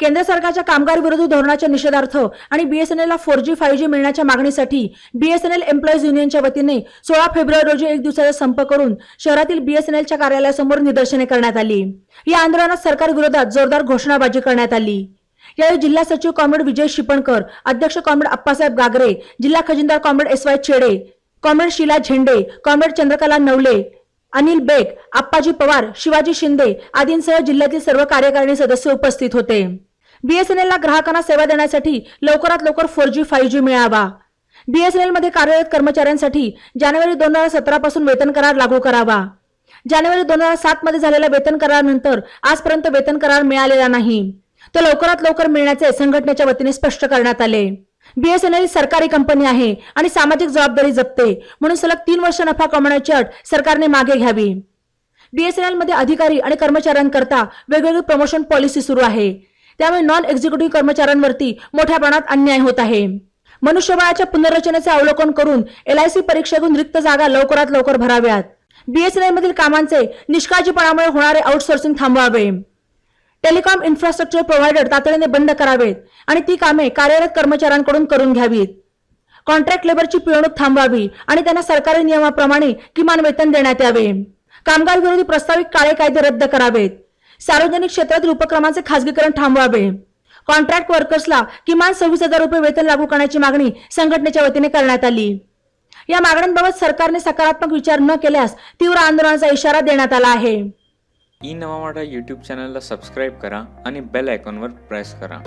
केंद्र सरकारच्या कामगार विरोधी धोरणाच्या निषेधार्थ आणि बीएसएनएलला फोर जी फाईव्ह जी मिळण्याच्या मागणीसाठी बीएसएनएल एम्प्लॉईज युनियनच्या वतीने सोळा फेब्रुवारी रोजी एक दिवसाचा संप करून शहरातील बीएसएनएलच्या कार्यालयासमोर निदर्शने करण्यात आली. या आंदोलनात सरकार विरोधात जोरदार घोषणाबाजी करण्यात आली. यावेळी जिल्हा सचिव कॉम्रेड विजय शिपणकर अध्यक्ष कॉम्रेड अप्पासाहेब गागरे जिल्हा खजिनदार comrade S Y Chhede comrade Sheela Zende comrade Chandrakala Navale Anil Beg Appaji Pawar Shivaji Shinde आदींसह जिल्ह्यातील सर्व कार्यकारिणी सदस्य उपस्थित होते. बीएसएनएलला ग्राहकांना सेवा देण्यासाठी लवकरात लवकर फोर जी फाईव्ह जी मिळावा. बीएसएनएलमध्ये कार्यरत कर्मचाऱ्यांसाठी जानेवारी दोन हजार सतरा पासून वेतन करार लागू करावा. जानेवारी दोन हजार सात मध्ये झालेल्या वेतन करारानंतर आजपर्यंत वेतन करार मिळालेला नाही. तो लवकरात लवकर मिळण्याचे संघटनेच्या वतीने स्पष्ट करण्यात आले. बीएसएनएल सरकारी कंपनी आहे आणि सामाजिक जबाबदारी जपते म्हणून सलग तीन वर्ष नफा कमवण्याची अट सरकारने मागे घ्यावी. बीएसएनएलमध्ये अधिकारी आणि कर्मचाऱ्यांकरता वेगवेगळी प्रमोशन पॉलिसी सुरू आहे. त्यामुळे नॉन एक्झिक्युटिव्ह कर्मचाऱ्यांवरती मोठ्या प्रमाणात अन्याय होत आहे. मनुष्यबळाच्या पुनर्रचनेचे अवलोकन करून एलआयसी परीक्षेतून रिक्त जागा लवकरात लवकर भराव्यात. बीएसएनएल मधील कामांचे निष्काळजीपणामुळे होणारे आउटसोर्सिंग थांबवावे. टेलिकॉम इन्फ्रास्ट्रक्चर प्रोव्हायडर तातडीने बंद करावेत आणि ती कामे कार्यरत कर्मचाऱ्यांकडून करून घ्यावीत. कॉन्ट्रॅक्ट लेबरची पिळवणूक थांबवावी आणि त्यांना सरकारी नियमाप्रमाणे किमान वेतन देण्यात यावे. कामगार विरोधी प्रस्तावित काळे कायदे रद्द करावेत. सार्वजनिक क्षेत्रातील उपक्रमांचे खासगीकरण थांबवावे. कॉन्ट्रॅक्ट वर्कर्सला किमान सव्वीस हजार रुपये वेतन लागू करण्याची मागणी संघटनेच्या वतीने करण्यात आली. या मागण्यांबाबत सरकारने सकारात्मक विचार न केल्यास तीव्र आंदोलनाचा इशारा देण्यात आला आहे. ई नवा यूट्यूब चॅनलला सबस्क्राईब करा आणि बेल आयकॉनवर प्रेस करा.